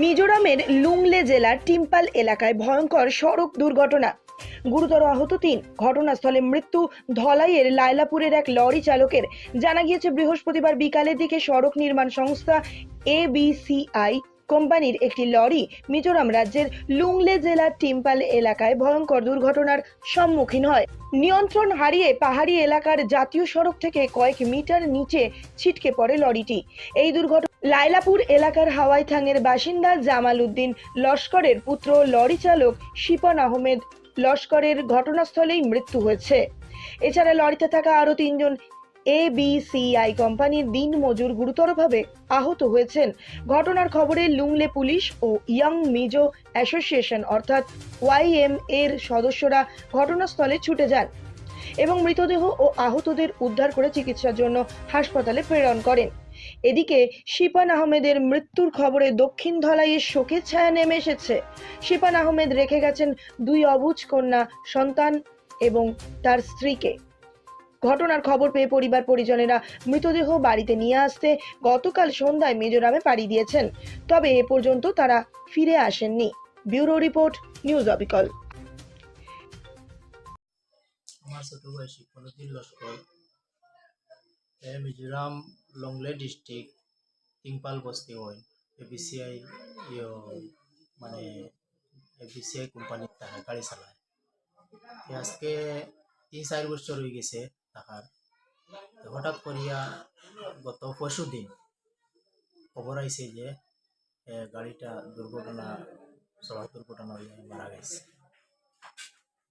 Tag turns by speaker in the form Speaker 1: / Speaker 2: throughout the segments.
Speaker 1: মিজোরামের লুংলে জেলার টিম্পাল এলাকায় ভয়ঙ্কর সড়ক দুর্ঘটনা। গুরুতর আহত তিন। ঘটনাস্থলে মৃত্যু ধলাইয়ের লাইলাপুরের এক লরি চালকের। জানা গিয়েছে, বৃহস্পতিবার বিকালের দিকে সড়ক নির্মাণ সংস্থা এবিসিআই কোম্পানির একটি লরি মিজোরাম রাজ্যের লুংলে জেলার টিম্পাল এলাকায় ভয়ঙ্কর দুর্ঘটনার সম্মুখীন হয়। নিয়ন্ত্রণ হারিয়ে পাহাড়ি এলাকার জাতীয় সড়ক থেকে কয়েক মিটার নিচে ছিটকে পড়ে লরিটি। এই দুর্ঘটনা লাইলাপুর এলাকার হাওয়াইথাংয়ের বাসিন্দা জামাল উদ্দিন লস্করের পুত্র লরি চালক শিপন আহমেদ লস্করের ঘটনাস্থলেই মৃত্যু হয়েছে। এছাড়া লরিতে থাকা আরও তিনজন এবিসিআই কোম্পানির দিন মজুর গুরুতরভাবে আহত হয়েছেন। ঘটনার খবরে লুংলে পুলিশ ও ইয়াং মিজো অ্যাসোসিয়েশন অর্থাৎ ওয়াইএম এর সদস্যরা ঘটনাস্থলে ছুটে যান এবং মৃতদেহ ও আহতদের উদ্ধার করে চিকিৎসার জন্য হাসপাতালে প্রেরণ করেন। এদিকে শিপান আহমেদের মৃত্যুর খবরে দক্ষিণ ধলাইয়ের শোকের ছায়া নেমে এসেছে। শিপান আহমেদ রেখে গেছেন দুই অবুজ কন্যা সন্তান এবং তার স্ত্রীকে। ঘটনার খবর পেয়ে পরিবার পরিজনেরা মৃতদেহ বাড়িতে নিয়ে আসতে গতকাল সন্ধ্যায় মিজোরামে পাড়ি দিয়েছেন। তবে এ পর্যন্ত তারা ফিরে আসেননি। ব্যুরো রিপোর্ট, নিউজ অবিকল।
Speaker 2: আমার ছোট লস্কর। মিজোরাম লংলে ডিস্ট্রিক্ট টিংপাল বস্তি হয়। এবিসিআই মানে এবিসিআই কোম্পানির টাকা গাড়ি চালায়। আজকে তিন চার বছর হয়ে গেছে। টাকার হঠাৎ করিয়া গত পরশু দিন খবর আইছে যে গাড়িটা দুর্ঘটনা, সড়ক দুর্ঘটনা হয়ে মারা গেছে।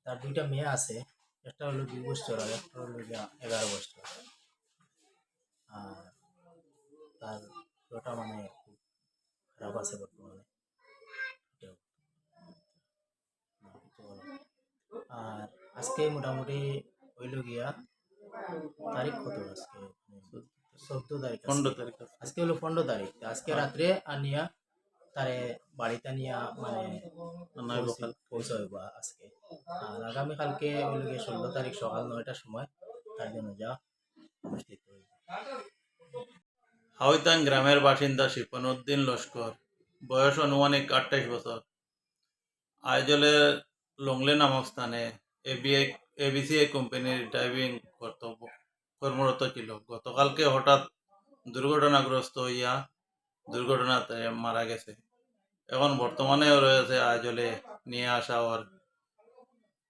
Speaker 2: তার দুইটা মেয়ে আছে, একটা হলো দুই বছর আর একটা হলো এগারো বছর আর তার ওটা মানে খুব খারাপ আছে বর্তমানে। আর আজকে মোটামুটি হইল গিয়া তারিখ কত আজকে? চোদ্দ তারিখ
Speaker 3: পনেরো তারিখ
Speaker 2: আজকে। হলো পনেরো তারিখ। আজকে রাত্রে আনিয়া তারে বাড়িতে নিয়া মানে। পৌঁছাইব আজকে। আর আগামীকালকে হলো গিয়ে ষোলো তারিখ সকাল নয়টার সময় তার জন্য যা অনুষ্ঠিত হইব।
Speaker 3: গ্রামের বাসিন্দা শিপনুদ্দিন লস্কর বয়স আনুমানিক আটাইশ বছর। আইজলের লংলে নামক স্থানে এ এবিআই এবিসিআই কোম্পানির ড্রাইভিং কর্তব্য কর্মরত ছিল গতকালকে হঠাৎ দুর্ঘটনাগ্রস্ত হইয়া দুর্ঘটনাতে মারা গেছে। এখন বর্তমানেও রয়েছে আইজলে নিয়ে আসা ওর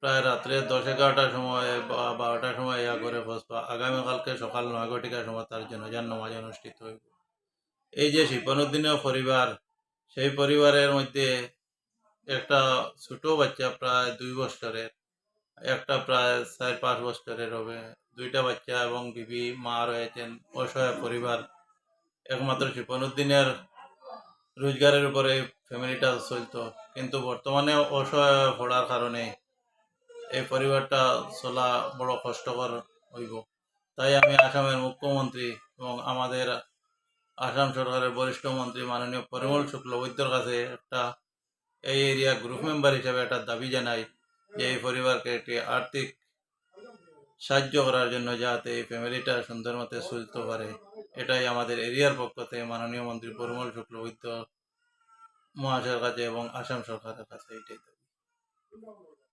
Speaker 3: প্রায় রাত্রে দশ এগারোটার সময় বা বারোটার সময় ইয়া করে বসবা আগামীকালকে সকাল নয় ঘটিকার সময় তার জনজান নামাজ অনুষ্ঠিত হইব এই যে শিপনুদ্দিনের পরিবার সেই পরিবারের মধ্যে একটা ছোট বাচ্চা প্রায় দুই বছরের একটা প্রায় চার পাঁচ বছরের হবে। দুইটা বাচ্চা এবং বিবি, মা রয়েছেন, অসহায় পরিবার। একমাত্র শিপনুদ্দিনের রোজগারের উপরে ফ্যামিলিটা চলতো। কিন্তু বর্তমানে অসহায় পড়ার কারণে এই পরিবারটা চলা বড় কষ্টকর হইব। তাই আমি আসামের মুখ্যমন্ত্রী এবং আমাদের আসাম সরকারের বরিষ্ঠ মন্ত্রী মাননীয় পরিমল শুক্লবৈদ্যর কাছে একটা এই এরিয়া গ্রুপ মেম্বার হিসাবে একটা দাবি জানাই। যে এই পরিবারকে একটি আর্থিক সাহায্য করার জন্য যাতে এই ফ্যামিলিটা সুন্দর মতে চলতে পারে, এটাই আমাদের এরিয়ার পক্ষ থেকে মাননীয় মন্ত্রী পরিমল শুক্লবৈদ্য মহাশয়ের কাছে এবং আসাম সরকারের কাছে এটাই